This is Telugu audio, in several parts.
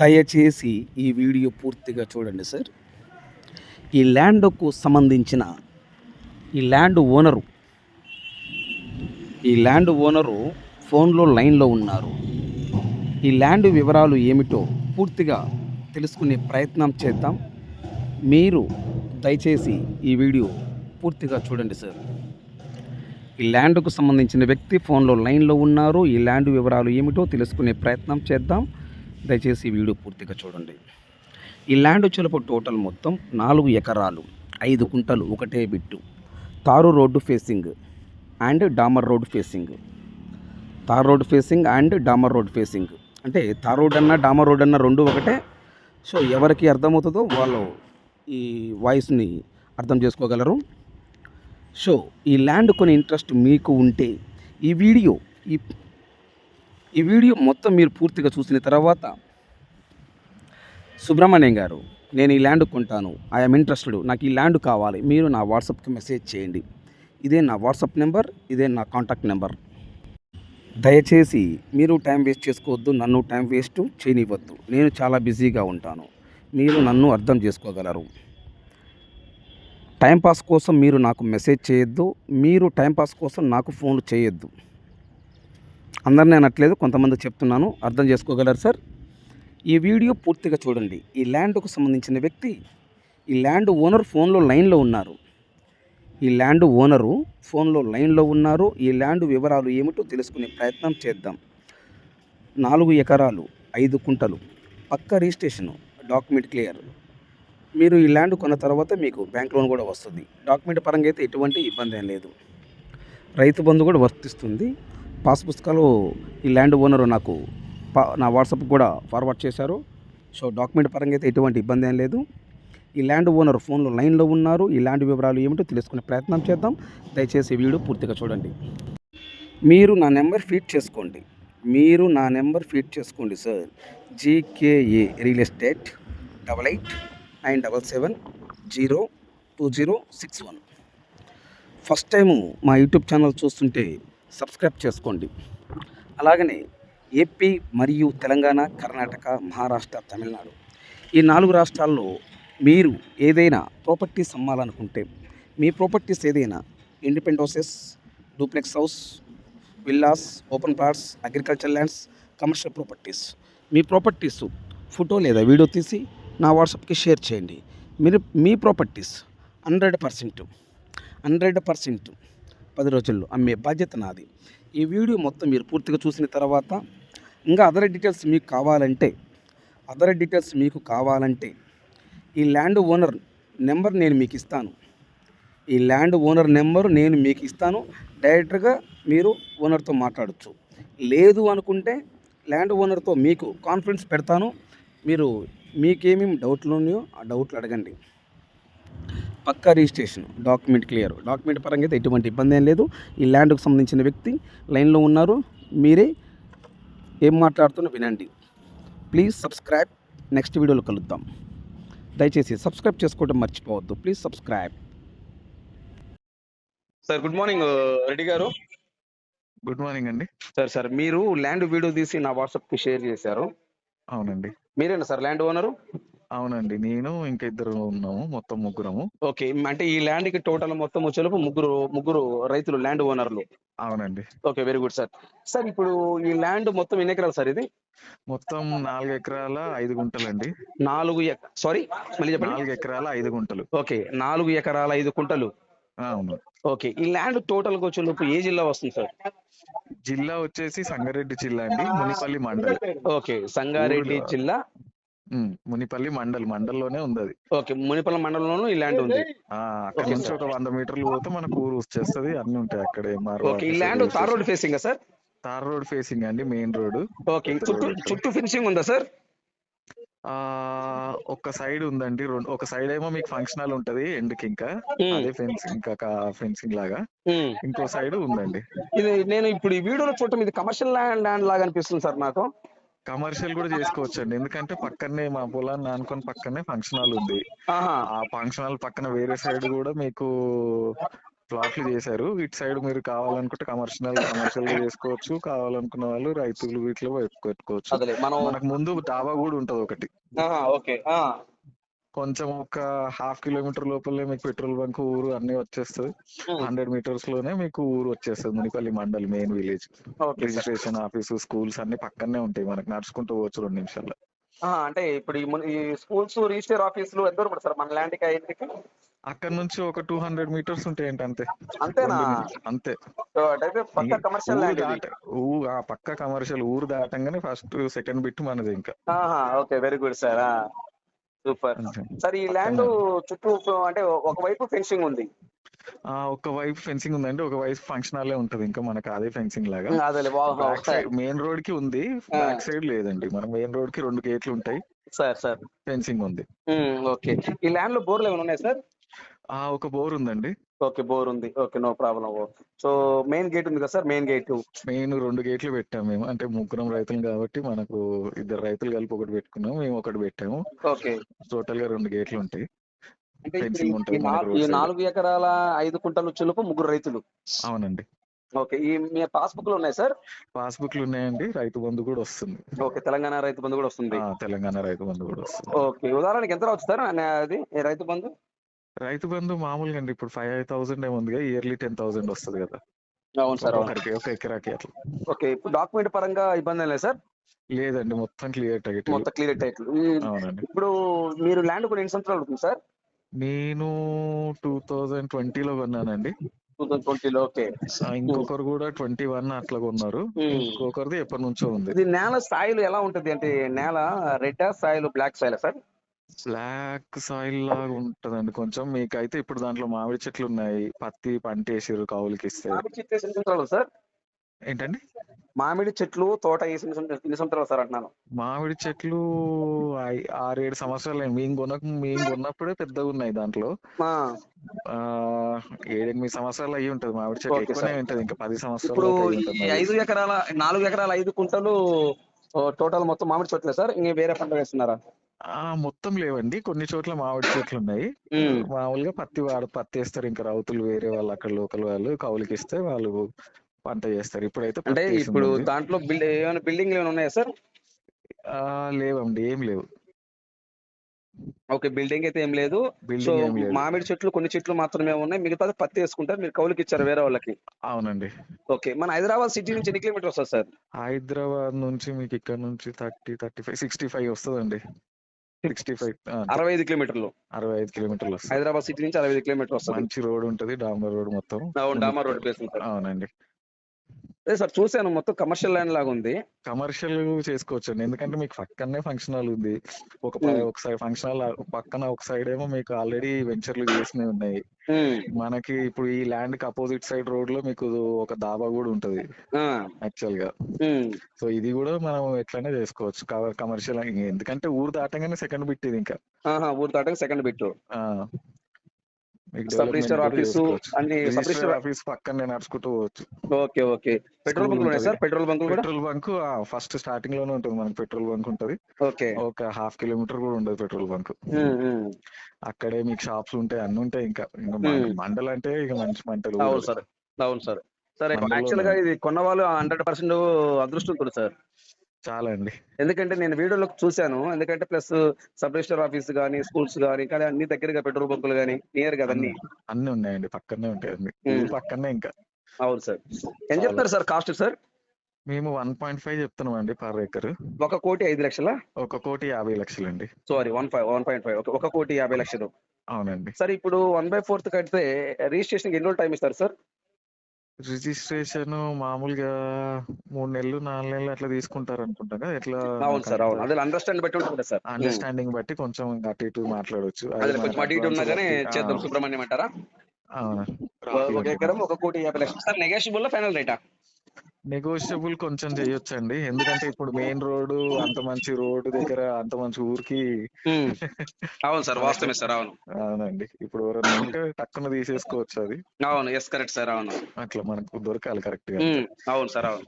దయచేసి ఈ వీడియో పూర్తిగా చూడండి సార్. ఈ ల్యాండ్కు సంబంధించిన ఈ ల్యాండ్ ఓనరు ఈ ల్యాండ్ ఓనరు ఫోన్లో లైన్లో ఉన్నారు. ఈ ల్యాండ్ వివరాలు ఏమిటో పూర్తిగా తెలుసుకునే ప్రయత్నం చేద్దాం. మీరు దయచేసి ఈ వీడియో పూర్తిగా చూడండి సార్. ఈ ల్యాండ్కు సంబంధించిన వ్యక్తి ఫోన్లో లైన్లో ఉన్నారు. ఈ ల్యాండ్ వివరాలు ఏమిటో తెలుసుకునే ప్రయత్నం చేద్దాం. దయచేసి ఈ వీడియో పూర్తిగా చూడండి. ఈ ల్యాండ్ చెలుపు టోటల్ మొత్తం నాలుగు ఎకరాలు ఐదు కుంటలు ఒకటే bit. Tar road facing and damar road facing tar road facing and damar road facing అంటే తార్ రోడ్ అన్న డామర్ రోడ్ అన్న రెండు ఒకటే. సో ఎవరికి అర్థమవుతుందో వాళ్ళు ఈ వాయిస్ని అర్థం చేసుకోగలరు. సో ఈ ల్యాండ్ కొని ఇంట్రెస్ట్ మీకు ఉంటే ఈ వీడియో ఈ ఈ వీడియో మొత్తం మీరు పూర్తిగా చూసిన తర్వాత సుబ్రహ్మణ్యం గారు నేను ఈ ల్యాండ్ కొంటాను ఐఎమ్ ఇంట్రెస్టెడ్ నాకు ఈ ల్యాండ్ కావాలి మీరు నా వాట్సాప్కి మెసేజ్ చేయండి. ఇదే నా వాట్సాప్ నెంబర్ ఇదే నా కాంటాక్ట్ నెంబర్. దయచేసి మీరు టైం వేస్ట్ చేసుకోవద్దు నన్ను టైం వేస్ట్ చేయనివ్వద్దు. నేను చాలా బిజీగా ఉంటాను మీరు నన్ను అర్థం చేసుకోగలరు. టైంపాస్ కోసం మీరు నాకు మెసేజ్ చేయొద్దు మీరు టైంపాస్ కోసం నాకు ఫోన్ చేయొద్దు. అందరినీ అనట్లేదు కొంతమంది చెప్తున్నాను అర్థం చేసుకోగలరు సార్. ఈ వీడియో పూర్తిగా చూడండి. ఈ ల్యాండ్కు సంబంధించిన వ్యక్తి ఈ ల్యాండ్ ఓనర్ ఫోన్లో లైన్లో ఉన్నారు. ఈ ల్యాండ్ ఓనరు ఫోన్లో లైన్లో ఉన్నారు. ఈ ల్యాండ్ వివరాలు ఏమిటో తెలుసుకునే ప్రయత్నం చేద్దాం. నాలుగు ఎకరాలు ఐదు కుంటలు పక్క రిజిస్ట్రేషను డాక్యుమెంట్ క్లియర్. మీరు ఈ ల్యాండ్ కొన్న తర్వాత మీకు బ్యాంక్ లోన్ కూడా వస్తుంది. డాక్యుమెంట్ పరంగా అయితే ఎటువంటి ఇబ్బంది ఏం లేదు. రైతు బంధు కూడా వర్తిస్తుంది. పాస్ పుస్తకాలు ఈ ల్యాండ్ ఓనరు నాకు పా- నా వాట్సాప్ కూడా ఫార్వర్డ్ చేశారు. సో డాక్యుమెంట్ పరంగా అయితే ఎటువంటి ఇబ్బంది ఏం లేదు. ఈ ల్యాండ్ ఓనర్ ఫోన్లో లైన్లో ఉన్నారు. ఈ ల్యాండ్ వివరాలు ఏమిటో తెలుసుకునే ప్రయత్నం చేద్దాం. దయచేసి వీడియో పూర్తిగా చూడండి. మీరు నా నెంబర్ ఫీడ్ చేసుకోండి. మీరు నా నెంబర్ ఫీడ్ చేసుకోండి sir. GKA real estate double eight nine double seven zero two zero six one. First time మా యూట్యూబ్ ఛానల్ చూస్తుంటే సబ్స్క్రైబ్ చేసుకోండి. అలాగనే ఏపీ మరియు తెలంగాణ కర్ణాటక మహారాష్ట్ర తమిళనాడు ఈ నాలుగు రాష్ట్రాల్లో మీరు ఏదైనా ప్రాపర్టీస్ అమ్మాలనుకుంటే మీ ప్రాపర్టీస్ ఏదైనా independent houses duplex house villas open plots agriculture lands commercial properties మీ ప్రాపర్టీస్ ఫోటో లేదా వీడియో తీసి నా వాట్సాప్కి షేర్ చేయండి. మీరు మీ properties hundred percent hundred percent పది రోజుల్లో అమ్మే బాధ్యత నాది. ఈ వీడియో మొత్తం మీరు పూర్తిగా చూసిన తర్వాత ఇంకా అదర్ డీటెయిల్స్ మీకు కావాలంటే అదర్ డీటెయిల్స్ మీకు కావాలంటే ఈ ల్యాండ్ ఓనర్ నెంబర్ నేను మీకు ఇస్తాను. ఈ ల్యాండ్ ఓనర్ నెంబర్ నేను మీకు ఇస్తాను. డైరెక్ట్గా మీరు ఓనర్తో మాట్లాడచ్చు. లేదు అనుకుంటే ల్యాండ్ ఓనర్తో మీకు కాన్ఫిడెన్స్ పెడతాను. మీరు మీకేమేమి డౌట్లు ఉన్నాయో ఆ డౌట్లు అడగండి. పక్కా రిజిస్ట్రేషన్ డాక్యుమెంట్ క్లియర్. డాక్యుమెంట్ పరంగా అయితే ఎటువంటి ఇబ్బంది ఏం లేదు. ఈ ల్యాండ్కు సంబంధించిన వ్యక్తి లైన్లో ఉన్నారు. మీరే ఏం మాట్లాడుతున్నా వినండి. Please subscribe. నెక్స్ట్ వీడియోలో కలుద్దాం. దయచేసి సబ్స్క్రైబ్ చేసుకోవడం మర్చిపోవద్దు. Please subscribe. Sir good morning Reddy గారు. గుడ్ మార్నింగ్ అండి. సార్ సార్ మీరు ల్యాండ్ వీడియో తీసి నా వాట్సాప్కి షేర్ చేశారు. అవునండి. మీరేనా సార్ ల్యాండ్ ఓనరు? అవునండి. నేను ఇంకా ఇద్దరు ఉన్నాము. మొత్తం ముగ్గురము. ఓకే. అంటే ఈ ల్యాండ్కి టోటల్ మొత్తం వచ్చేలోపు ముగ్గురు ముగ్గురు రైతులు ల్యాండ్ ఓనర్లు. అవునండి. Okay. Very good sir. Sir ఇప్పుడు ఈ ల్యాండ్ మొత్తం ఎన్ని ఎకరాలు సార్ ఇది? మొత్తం నాలుగు ఎకరాల ఐదు గుంటలండి. నాలుగు సారీ మళ్ళీ చెప్పండి. నాలుగు ఎకరాల ఐదు గుంటలు. ఓకే. నాలుగు ఎకరాల ఐదు కుంటలు అవును. ఓకే. ఈ ల్యాండ్ టోటల్గా వచ్చేలోపు ఏ జిల్లా వస్తుంది సార్? జిల్లా వచ్చేసి సంగారెడ్డి జిల్లా అండి. మునిపల్లి మండల్. ఓకే. సంగారెడ్డి జిల్లా మునిపల్లి మండల్ మండల్లోనే ఉంది అది ఓకే మునిపల్లి మండలంలోనూ ఈ ల్యాండ్ ఉంది. అక్కడ నుంచి. ఒక వంద మీటర్లు పోతే మనకు ఊరు వచ్చేస్తది అన్ని ఉంటాయి అక్కడే ఓకే ఈ land tar road facing sir? Tar road facing అండి మెయిన్ రోడ్ ఓకే చుట్టూ చుట్టూ ఫినిషింగ్ ఉందా సార్? ఒక సైడ్ ఉందండి రెండు ఒక సైడ్ ఏమో మీకు ఫంక్షన్ హాల్ ఉంటది ఎండ్కి ఇంకా. Hmm. అదే ఫెన్సింగ్ ఇంకా ఫెన్సింగ్ లాగా. ఇంకో సైడ్ ఉందండి. ఇది నేను ఇప్పుడు ఈ వీడియోలో చూడటం ఇది కమర్షియల్ ల్యాండ్ ల్యాండ్ లాగా అనిపిస్తుంది సార్ నాకు. కమర్షియల్ కూడా చేసుకోవచ్చు అండి ఎందుకంటే పక్కనే మా పొలాన్ని అనుకుని పక్కనే ఫంక్షన్ హాల్ ఉంది. ఆ ఫంక్షన్ హాల్ పక్కన వేరే సైడ్ కూడా మీకు ప్లాట్లు చేశారు. ఇటు సైడ్ మీరు కావాలనుకుంటే కమర్షియల్ కమర్షియల్ చేసుకోవచ్చు. కావాలనుకున్న వాళ్ళు రైతులు వీటిలో పెట్టుకోవచ్చు. మనకు ముందు డాబా కూడా ఉంటది ఒకటి. ఓకే. కొంచెం ఒక హాఫ్ కిలోమీటర్ లోపలే మీకు పెట్రోల్ బంక్ ఊరు అన్ని వచ్చేస్తుంది. హండ్రెడ్ మీటర్స్లోనే మీకు ఊరు వచ్చేస్తుంది Munipalli mandal main village. Registration office schools అన్ని పక్కనే ఉంటాయి మనకు. నడుచుకుంటూ పోవచ్చు రెండు నిమిషాల్లో. అంటే ఇప్పుడు ఈ స్కూల్స్ రిజిస్టర్ ఆఫీసులు ఎంత దూరం సార్ మన ల్యాండ్కి అక్కడ నుంచి ఒక టూ హండ్రెడ్ మీటర్స్ ఉంటాయంట అంతే. అంతేనా. అంతే. పక్క కమర్షియల్ ల్యాండ్ ఊ ఆ పక్క కమర్షియల్ ఊరు దాటంగానే ఫస్ట్ సెకండ్ బిట్ మనది ఇంకా. Okay very good sir super. Sir ఈ ల్యాండ్ చుట్టూ అంటే ఒకవైపు ఫెన్సింగ్ ఉంది. ఒక వైపు ఫెన్సింగ్ ఉందండి ఒక వైపు ఫంక్షన్ హాలే ఉంటది. ఇంకా మనకు అదే ఫెన్సింగ్ లాగా. మెయిన్ రోడ్కి ఉంది బ్యాక్ సైడ్ లేదండి. మన మెయిన్ రోడ్కి రెండు గేట్లు ఉంటాయి. Sir sir. ఫెన్సింగ్ ఉంది. ఓకే. ఈ ల్యాండ్లో బోర్లు ఏమైనా ఉన్నాయి సార్? ఒక బోర్ ఉందండి. ఓకే బోర్ ఉంది. Okay no problem. So main gate ఉంది కదా సార్? Main gate. మెయిన్ రెండు గేట్లు పెట్టాము మేము. అంటే ముగ్గురం రైతులు కాబట్టి మనకు ఇద్దరు రైతులు కలిపి ఒకటి పెట్టుకున్నాం మేము ఒకటి పెట్టాము. ఓకే. టోటల్గా రెండు గేట్లు ఉంటాయి. అంటే ఈ- నాలుగు- ఎకరాల ఐదు కుంటలు చులుపు ముగ్గురు రైతులు. అవునండి. ఓకే ఈ మీ పాస్బుక్ ఉన్నాయి సార్? పాస్బుక్లు ఉన్నాయండి. రైతు బంధు కూడా వస్తుంది. ఓకే తెలంగాణ రైతు బంధు కూడా వస్తుంది. తెలంగాణ రైతు బంధు కూడా వస్తుంది. ఓకే ఉదాహరణకి ఎంత రావచ్చు సార్? అది రైతు బంధు? రైతు బంధు మామూలుగా అండి. ఇప్పుడు ఫైవ్ థౌసండ్ ఏముందిగా ఇయర్లీ టెన్ థౌసండ్ వస్తుంది కదా. అవును సార్ ఒక ఎకరాకి అట్లా. ఓకే ఇప్పుడు డాక్యుమెంట్ పరంగా ఇబ్బంది లేదు సార్? లేదండి మొత్తం క్లియర్ టైటిల్ మొత్తం క్లియర్ టైట్లు అవునండి. ఇప్పుడు మీరు ల్యాండ్ కూడా ఎన్ని సంవత్సరాలు అవుతుంది సార్? నేను టూ థౌజండ్ ట్వంటీలో కొన్నానండి. టూ ట్వంటీలో ఓకే. ఇంకొకరు కూడా ట్వంటీ వన్ అట్లా కొన్నారు. ఇంకొకరిది ఎప్పటి నుంచో ఉంది. ఇది నేల స్థాయిలు ఎలా ఉంటుంది? అంటే నేల red soil black soil sir? Black soil లాగా ఉంటదండి కొంచెం. మీకైతే ఇప్పుడు దాంట్లో మామిడి చెట్లు ఉన్నాయి. పత్తి పంట వేసారు కౌలుకి ఇస్తే. మామిడి చెట్లు ఎన్ని సంవత్సరాలు సార్? ఏంటండి? మామిడి చెట్లు తోట వేసి ఎన్ని సంవత్సరాలు- ఎన్ని సంవత్సరాలు సార్ అంటున్నాను? మామిడి చెట్లు ఐ- ఆరేడు సంవత్సరాలు మేము కొనక మేము కొన్నప్పుడే పెద్దగా ఉన్నాయి దాంట్లో. ఆ, ఆ ఏడెనిమిది సంవత్సరాలు అయ్యి ఉంటది. మామిడి చెట్లు ఎక్కువనే. ఉంటది. ఇంకా పది సంవత్సరాలు ఇప్పుడు దాకా అయ్యి ఉంటది ఈ నాకు ఐదు. ఎకరాల నాలుగు ఎకరాల ఐదు కుంటలు టోటల్ మొత్తం మామిడి చెట్లే సార్? ఇంక వేరే పంట వేస్తున్నారా? మొత్తం లేవండి. కొన్ని చోట్ల మామిడి చెట్లు ఉన్నాయి. మామూలుగా పత్తి వాడు పత్తి వేస్తారు. ఇంకా రౌతులు వేరే వాళ్ళు అక్కడ లోకల్ వాళ్ళు కౌలుకి ఇస్తే వాళ్ళు పంట చేస్తారు. ఇప్పుడైతే అంటే ఇప్పుడు. దాంట్లో ఏమైనా బిల్డింగ్ ఏమైనా ఉన్నాయా సార్? ఆ లేవండి. ఏం లేవు. ఓకే. బిల్డింగ్ అయితే ఏం లేదు. సో మామిడి చెట్లు కొన్ని చెట్లు మాత్రమే ఉన్నాయి. మిగతాది పత్తి వేసుకుంటారు. మీరు కౌలుకి ఇచ్చారు వేరే వాళ్ళకి. అవునండి. ఓకే. మన హైదరాబాద్ సిటీ నుంచి ఎన్ని కిలోమీటర్ వస్తుంది సార్? హైదరాబాద్ నుంచి మీకు ఇక్కడ నుంచి thirty thirty five sixty five వస్తుందండి. సిక్స్టీ ఫైవ్ అరవై ఐదు కిలోమీటర్లు. అరవై ఐదు కిలోమీటర్లు వస్తుంది హైదరాబాద్ సిటీ నుంచి అరవై ఐదు కిలోమీటర్ వస్తుంది. మంచి రోడ్ ఉంటది డాంబర్ రోడ్ మొత్తం. డామర్ రోడ్ ప్లేస్ అవునండి. అదే సార్ చూశాను మొత్తం కమర్షియల్ ల్యాండ్ లాగా ఉంది కమర్షియల్ చేసుకోవచ్చు అండి ఎందుకంటే మీకు పక్కనే ఫంక్షన్ హాల్ ఉంది ఒక ప- Hmm. ఒక సైడ్ ఫంక్షన్ హాల్ పక్కన ఒక సైడ్ ఏమో మీకు ఆల్రెడీ వెంచర్లు చేసినవి ఉన్నాయి ఉమ్. మనకి ఇప్పుడు ఈ ల్యాండ్కి అపోజిట్ సైడ్ రోడ్లో మీకు ఒక దాబా కూడా ఉంటది ఆ. యాక్చువల్గా ఉమ్. సో ఇది కూడా మనం ఎట్లనే చేసుకోవచ్చు కమర్షియల్ ఎందుకంటే ఊరు దాటంగానే సెకండ్ బిట్ ఇది ఇంకా ఆహా, ఊరు దాటాక సెకండ్ బిట్ ఆ. సబ్ రిజిస్టర్ కూడా ఆఫీసు చేసుకోవచ్చు. అన్ని సబ్ రిజిస్టర్ రిజిస్టర్ ఆఫీస్ పక్కనే నడుచుకుంటూ పోవచ్చు. Okay okay. పెట్రోల్ బంకులు ఉన్నాయి. సార్? పెట్రోల్ కూడా? పెట్రోల్ బంక్ ఫస్ట్ స్టార్టింగ్లోనే ఉంటుంది మనకి పెట్రోల్ బంక్ ఉంటది. ఓకే. ఒక హాఫ్ కిలోమీటర్ కూడా ఉండదు పెట్రోల్ బంక్. అక్కడే మీకు షాప్స్ ఉంటాయి అన్ని ఉంటాయి ఇంకా. ఇంకా మండ-. మండల్ అంటే ఇక మంచి మంటలు అవును సార్. అవును సార్. సార్ యాక్చువల్గా ఇది కొన్న వాళ్ళు హండ్రెడ్ పర్సెంట్ అదృష్టవంతుడు సార్. చాలా అండి. ఎందుకంటే నేను వీడియోలో చూశాను. ఎందుకంటే ప్లస్ సబ్ రిజిస్టర్ ఆఫీస్ కానీ స్కూల్స్ కానీ కానీ అన్ని దగ్గరగా పెట్రోల్ బంకులు కానీ నియర్ కదా అన్ని? అన్ని ఉన్నాయండి. పక్కనే ఉంటాయి అన్ని. ఊరు పక్కనే ఇంకా. అవును సార్. ఏం చెప్తారు సార్ కాస్ట్ సార్? మేము వన్ పాయింట్ ఫైవ్ చెప్తున్నాం అండి పర్ ఎకర్. ఒక కోటి ఐదు లక్షల? ఒక కోటి యాభై లక్షలు అండి sorry one five one point five. ఒక కోటి యాభై లక్షలు. అవునండి. సార్ ఇప్పుడు వన్ బై ఫోర్త్ కడితే రిజిస్ట్రేషన్ ఎన్ని రోజులు టైం ఇస్తారు సార్? రిజిస్ట్రేషన్ మామూలుగా మూడు నెలలు నాలుగు నెలలు అట్లా తీసుకుంటారు అనుకుంటా కదా ఎట్లా అవును సార్ అవును. అదే అండర్స్టాండ్ బట్టి ఉంటుంది సార్. అండర్స్టాండింగ్ బట్టి కొంచెం అటు ఇటు మాట్లాడొచ్చు. కొంచెం అటు ఇటు ఉన్నా advance కానీ బట్టి, చేద్దాం సుబ్రహ్మణ్యం అంటారా? ఒక ఎకరం ఒక కోటి యాభై లక్షలు. సార్ నెగోషియబుల్ ఫైనల్ రేటా నెగోషియబుల్ కొంచెం చేయొచ్చండి. ఎందుకంటే ఇప్పుడు మెయిన్ రోడ్ అంత మంచి రోడ్ దగ్గర అంత మంచి ఊరికి అవును సార్ వాస్తవమే సార్ అవును. అవునండి. ఇప్పుడు ఎవరైనా ఉంటే టక్కున తీసేసుకోవచ్చు అది. అవును ఎస్ కరెక్ట్ సార్ అవును. అట్లా మనకు దొరకాలి కరెక్ట్గా అవును సార్ అవును.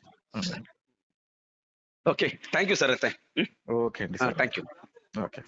ఓకే థ్యాంక్ యూ సార్ అయితే. ఓకే అండి థ్యాంక్ యూ ఓకే.